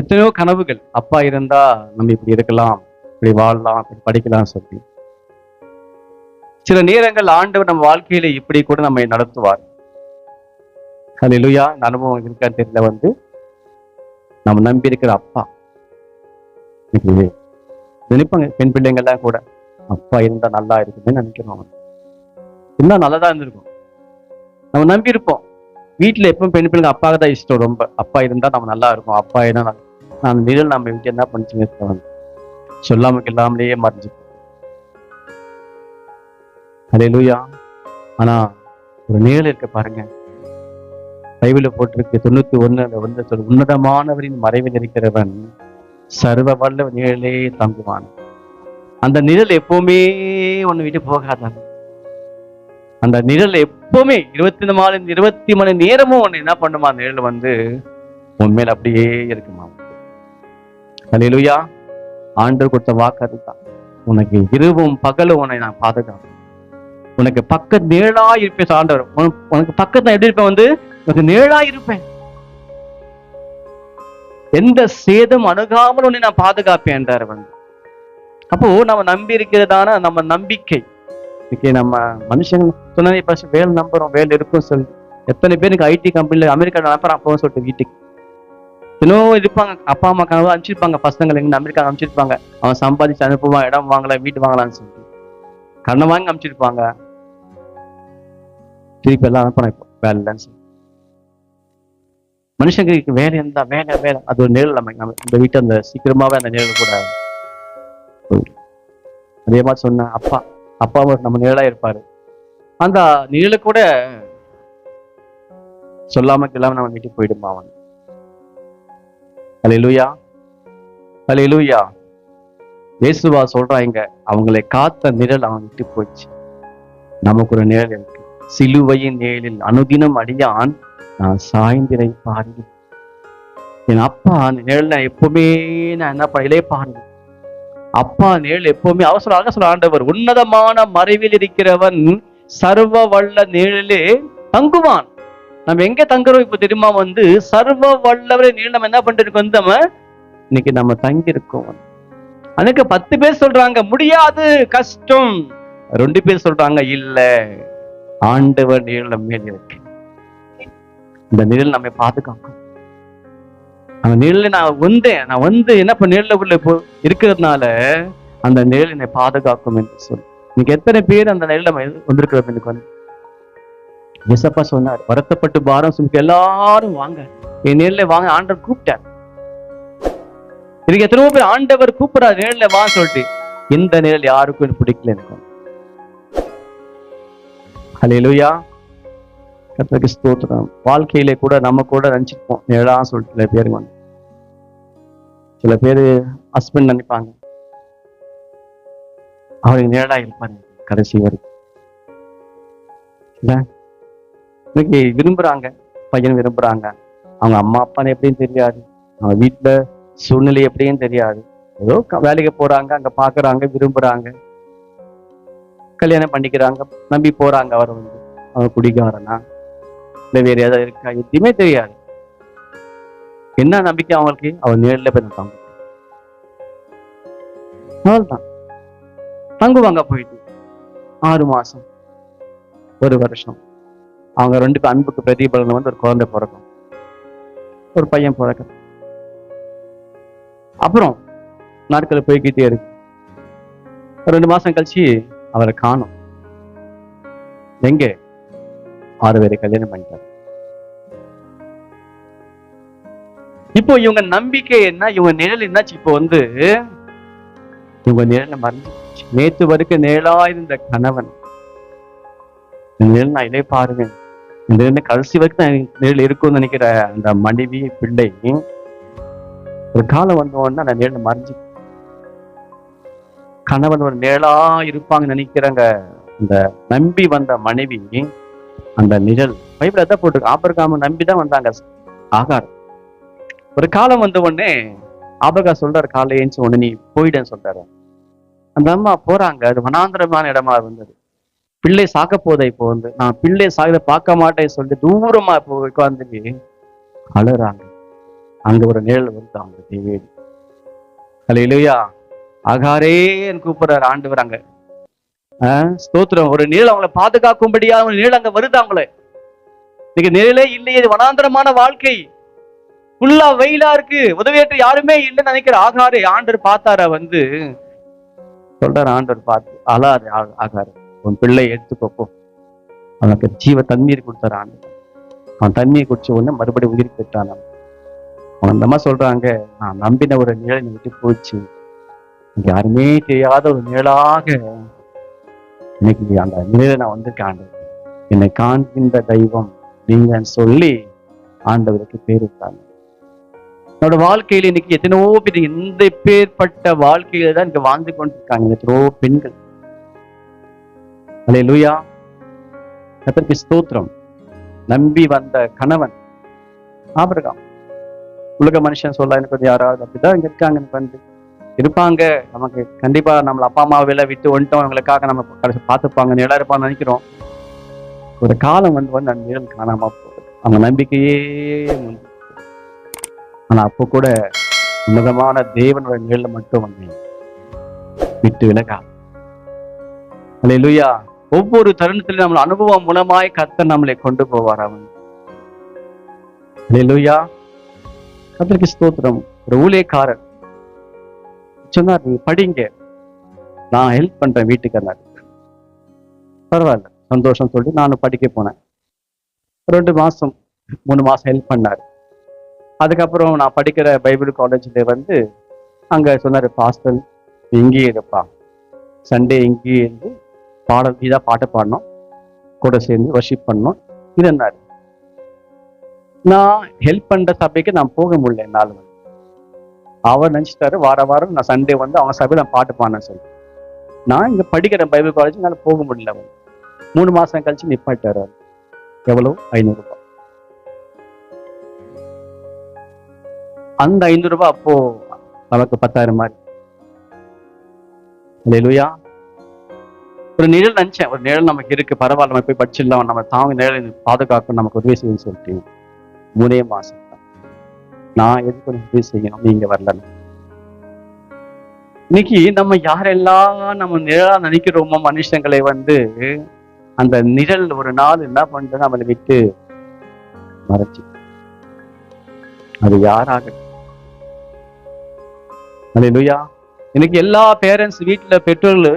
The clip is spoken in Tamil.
எத்தனையோ கனவுகள் அப்பா இருந்தா நம்ம இப்படி இருக்கலாம் இப்படி வாழலாம் இப்படி படிக்கலாம் சொல்லி. சில நேரங்கள் ஆண்டவர் நம்ம வாழ்க்கையில இப்படி கூட நம்மை நடத்துவார். ஹalleluya இந்த அனுபவம் இருக்கான்னு தெரியல வந்து நம்ம நம்பி இருக்கிற அப்பா. நினைப்பாங்க பெண் பிள்ளைங்கள்லாம் கூட அப்பா இருந்தா நல்லா இருக்குமே நினைக்கிறோம். இன்னும் நல்லதா இருந்திருக்கும். நம்ம நம்பி இருப்போம். வீட்டுல எப்பவும் பெண் பிள்ளைங்க அப்பாவுக்கு தான் இஷ்டம் ரொம்ப. அப்பா இருந்தா நம்ம நல்லா இருக்கும். அப்பா என்ன நான் நிழல் நம்ம வீட்டு என்ன பண்ணிச்சுங்க வந்து சொல்லாம இல்லாமலேயே மறைஞ்சு ஹalleluya. ஆனா ஒரு நிழல் இருக்க பாருங்க. பைபிள்ல போட்டிருக்கு தொண்ணூத்தி ஒண்ணுல வந்து சொல் உன்னதமானவரின் மறைவில் இருக்கிறவன் சர்வ வல்ல நிழலே தங்குவான். அந்த நிழல் எப்பவுமே ஒண்ணு விட்டு போகாதான் அந்த நிழல் எப்பவுமே இருபத்தி நாலு இருபத்தி மணி நேரமும் ஒன்று என்ன பண்ணுமா? அந்த நிழல் வந்து உண்மையில அப்படியே இருக்குமா? ஹalleluya. ஆண்டவர் கொடுத்த வாக்கு அதுதான். உனக்கு இரவும் பகலும் உன்னை நான் பாதுகாப்பேன். உனக்கு பக்க நேழா இருப்பேன் ஆண்டவர். உனக்கு- பக்கத்துல எப்படி இருப்பேன் வந்து? உனக்கு நேழா இருப்பேன். எந்த சேதம் அணுகாமல் உன்னை நான் பாதுகாப்பேன் என்றார் வந்து. அப்போ நம்ம நம்பி இருக்கிறதான நம்ம நம்பிக்கை. இன்னைக்கு நம்ம மனுஷங்க சொன்னா இப்ப வேலை நம்புறோம் வேலை இருக்கும் சொல்லி. எத்தனை பேருக்கு ஐடி கம்பெனில அமெரிக்கா அனுப்புறான் அப்போ சொல்லிட்டு வீட்டுக்கு. இன்னும் இருப்பாங்க அப்பா அம்மா கனவு அனுப்பிச்சிருப்பாங்க பசங்களை எங்க அமெரிக்கா அனுப்பிச்சிருப்பாங்க. அவன் சம்பாதிச்சு அனுப்புவான் இடம் வாங்கலாம் வீட்டு வாங்கலாம்னு சொல்லிட்டு. கண்ணை வாங்கி அனுப்பிச்சிருப்பாங்க. திருப்பி எல்லாம் அனுப்புறான் இப்போ வேலை இல்லைன்னு சொல்லி. மனுஷங்களுக்கு வேலை இருந்தா வேலை வேலை. அது ஒரு நிழல் நம்ம நம்ம இந்த வீட்டை அந்த சீக்கிரமாவே அந்த நிழல் கூட அதே மாதிரி சொன்ன அப்பா அப்பா நம்ம நிழலா இருப்பாரு. அந்த நிழலை கூட சொல்லாம கிளாம நம்ம வீட்டுக்கு போயிடுமா அவன்? அலையிலுயா அலையிலுயா இயேசுவா இங்க அவங்களை காத்த நிழல் அவன் விட்டு போச்சு. நமக்கு ஒரு நிழல் இருக்கு. சிலுவையின் நிழலில் அனுதினம் அடியான் நான் சாய்ந்திரை பாருங்க என் அப்பா அந்த நிழல் நான் எப்பவுமே நான் என்ன பண்ணலே பாருங்க அப்பா நிழல் எப்பவுமே அவர் சொல்ல ஆண்டவர் உன்னதமான மறைவில் இருக்கிறவன் சர்வ வல்ல நிழலே தங்குவான். நம்ம எங்க தங்குறோம் இப்ப தெரியுமா? வந்து சர்வ வல்லவரை நிழல் நம்ம என்ன பண்ணிட்டு வந்து நம்ம இன்னைக்கு நம்ம தங்கி இருக்கோம் அன்னைக்கு பத்து பேர் சொல்றாங்க முடியாது கஷ்டம். ரெண்டு பேர் சொல்றாங்க இல்ல ஆண்டவர் நிழல் நம்ம மேல் இருக்கு. இந்த நிழல் நம்மை பாதுகாக்கும். அந்த நிழல நான் வந்தேன். நான் வந்து என்ன பண்ண நிழல உள்ள இப்போ இருக்கிறதுனால அந்த நிழல் என்னை பாதுகாக்கும் என்று சொல்லி இன்னைக்கு எத்தனை பேர் அந்த நிழல வந்திருக்கிறோம் எனக்கு வந்து எசப்பா சொன்னார் வருத்தப்பட்டு பாரம் சுமக்க எல்லாரும் வாங்க. என் நிழல வாங்க ஆண்டவர் கூப்பிட்டார். இதுக்கு எத்தனையோ பேர் ஆண்டவர் கூப்பிடாரு நிழல்ல வா சொல்லிட்டு. இந்த நிழல் யாருக்கும் எனக்கு பிடிக்கல எனக்கு ஹalleluya. கர்த்தருக்கு ஸ்தோத்திரம். வாழ்க்கையிலே கூட நம்ம கூட நினைச்சிருப்போம் நிழலா சொல்லிட்டு சில பேர் வந்து. சில பேர் ஹஸ்பண்ட் நினைப்பாங்க. அவருக்கு நிழலா இருப்பாரு. கடைசி வரைக்கும். இன்னைக்கு விரும்புறாங்க. பையன் விரும்புறாங்க. அவங்க அம்மா அப்பான்னு எப்படின்னு தெரியாது. அவங்க வீட்டுல சூழ்நிலை எப்படின்னு தெரியாது. ஏதோ வேலைக்கு போறாங்க அங்க பாக்குறாங்க விரும்புறாங்க. கல்யாணம் பண்ணிக்கிறாங்க நம்பி போறாங்க அவர் வந்து. அவன் குடிக்காரனா இல்லை வேறு ஏதாவது இருக்கா எதுவுமே தெரியாது. என்ன நம்பிக்கை அவங்களுக்கு? அவன் நேர்ல போய் தங்க அவ்வளவுதான். தங்குவாங்க போயிட்டு. ஆறு மாசம். ஒரு வருஷம். அவங்க ரெண்டு பேர் அன்புக்கு பிரதிபலனம் வந்து ஒரு குழந்தை பிறக்கும். ஒரு பையன் பிறக்கும். அப்புறம் நாட்கள் போய்கிட்டே இருக்கு. ஒரு ரெண்டு மாசம் கழிச்சு அவரை காணும். எங்கே? ஆறு பேரை கல்யாணம் பண்ணிட்டார். இப்போ இவங்க நம்பிக்கை என்ன? இவங்க நிழல் என்னாச்சு? இப்போ வந்து இவங்க நிழலை மறந்து நேத்து வரைக்கும் நிழலா இருந்த கணவன். இந்த நிழல் நான் இதே பாருங்க. இந்த நிழல் கடைசி வரைக்கும் நிழல் இருக்கும்னு நினைக்கிற அந்த மனைவி பிள்ளை ஒரு காலம் வந்த நான் அந்த நிழல் மறைஞ்சு கணவன் ஒரு நிழலா இருப்பாங்கன்னு நினைக்கிறாங்க. இந்த நம்பி வந்த மனைவி அந்த நிழல் பைபிள் அதான் போட்டிருக்கு. ஆபர்காம நம்பி தான் வந்தாங்க. ஆகாரம். ஒரு காலம் வந்த உடனே ஆபகா சொல்றாரு காலை ஏஞ்சி உடனே நீ போயிடுன்னு சொல்றாரு. அந்த அம்மா போறாங்க. அது வனாந்திரமான இடமா இருந்தது. பிள்ளை சாக்க போதை இப்போ வந்து? நான் பிள்ளை சாகத பார்க்க மாட்டேன் சொல்லிட்டு தூரமா இப்போ உட்கார்ந்து அழுறாங்க. அங்க ஒரு நிழல் வருது அவங்க தேவேடி அல்ல இல்லையா அகாரேன்னு கூப்பிடுறாரு ஆண்டு வராங்க ஆஹ் ஸ்தோத்திரம். ஒரு நிழல் அவங்கள பாதுகாக்கும்படியா ஒரு நிழல் அங்க வருது அவங்கள. இன்னைக்கு நிழலே இல்லையே வனாந்தரமான வாழ்க்கை. ஃபுல்லா வெயிலா இருக்கு. உதவியற்ற யாருமே இல்லைன்னு நினைக்கிற ஆகாரு ஆண்டர் பார்த்தாரா வந்து? சொல்றாரு ஆண்டர் பார்த்து அழாரு ஆகாரு. உன் பிள்ளை எடுத்துக்கோ அவனுக்கு ஜீவ தண்ணீர் கொடுத்தாரு ஆண்டவர் அவன் தண்ணீர் குடிச்ச உடனே மறுபடியும் உயிர் பெற்றான் அவன். அந்த மாதிரி சொல்றாங்க நான் நம்பின ஒரு நிழல் விட்டு போச்சு. யாருமே தெரியாத ஒரு நிழலாக இன்னைக்கு அந்த நிழலை நான் வந்திருக்கேன் என்னை காண்கின்ற தெய்வம் நீங்கன்னு சொல்லி ஆண்டவருக்கு பேர் விட்டாங்க என்னோட வாழ்க்கையில இன்னைக்கு எத்தனையோ பேர் எந்த பேர்பட்ட வாழ்க்கையில தான் இங்க வாழ்ந்து கொண்டிருக்காங்க. எத்தனையோ பெண்கள். அலே லூயா கத்தருக்கு ஸ்தோத்திரம். நம்பி வந்த கணவன் ஆபிரகாம். உலக மனுஷன் சொல்ல எனக்கு வந்து யாராவது அப்படிதான் இங்க இருக்காங்க எனக்கு வந்து இருப்பாங்க. நமக்கு கண்டிப்பா நம்மள அப்பா அம்மா வெளில விட்டு வந்துட்டோம். அவங்களுக்காக நம்ம கடைசி பார்த்துப்பாங்க நிழலா இருப்பான்னு நினைக்கிறோம். ஒரு காலம் வந்து வந்து அந்த நிழல் காணாம போகுது. அவங்க நம்பிக்கையே ஆனா அப்போ கூட உன்னதமான தேவனோட நிழல் மட்டும் வந்து விட்டு விலகா அல்லேலூயா ஒவ்வொரு தருணத்திலும் நம்ம அனுபவம் மூலமாய் கர்த்தர் நம்மளை கொண்டு போவார் அவன். லூயா கத்திரிக்கு ஸ்தோத்திரம். ஒரு ஊழியக்காரர் சொன்னார் நீங்க படிங்க. நான் ஹெல்ப் பண்றேன் வீட்டுக்கு பரவாயில்ல சந்தோஷம் சொல்லிட்டு நானும் படிக்க போனேன். ரெண்டு மாசம் மூணு மாசம் ஹெல்ப் பண்ணாரு. அதுக்கப்புறம் நான் படிக்கிற பைபிள் காலேஜ்ல வந்து அங்க சொன்னாரு பாஸ்டல் இங்கேயே இருப்பா. சண்டே இங்கேயே இருந்து பாடல் இதா பாட்டு பாடணும். கூட சேர்ந்து வர்ஷிப் பண்ணோம் இதுன்னாரு. நான் ஹெல்ப் பண்ற சபைக்கு நான் போக முடியல என்னால். வந்து அவர் நினைச்சிட்டாரு வார வாரம் நான் சண்டே வந்து அவங்க சபையில நான் பாட்டு பாடினேன் சொல்லி. நான் இங்கே படிக்கிற பைபிள் காலேஜ் என்னால் போக முடியல. மூணு மாசம் கழிச்சு நிப்பாட்டார் எவ்வளோ ஐநூறு அந்த ஐநூறு ரூபாய் அப்போ நமக்கு பத்தாயிரம் மாதிரி. இல்லையா ஒரு நிழல் நினைச்சேன். ஒரு நிழல் நமக்கு இருக்கு. பரவாயில்ல. நம்ம போய் படிச்சிடலாம். நம்ம தாங்க நிழல் பாதுகாக்கணும் நமக்கு உதவி செய்யணும்னு சொல்லிட்டு மூணே மாசம். நான் எதுக்கு உதவி செய்யணும்? நீங்க வரல இன்னைக்கு நம்ம யாரெல்லாம் நம்ம நிழலா நினைக்கிறோமோ மனுஷங்களை வந்து அந்த நிழல் ஒரு நாள் என்ன பண்றது நம்மளை விட்டு மறைச்சு அது யாராக அல்லேலூயா இன்னைக்கு எல்லா பேரண்ட்ஸ் வீட்டில் பெற்றோர்கள்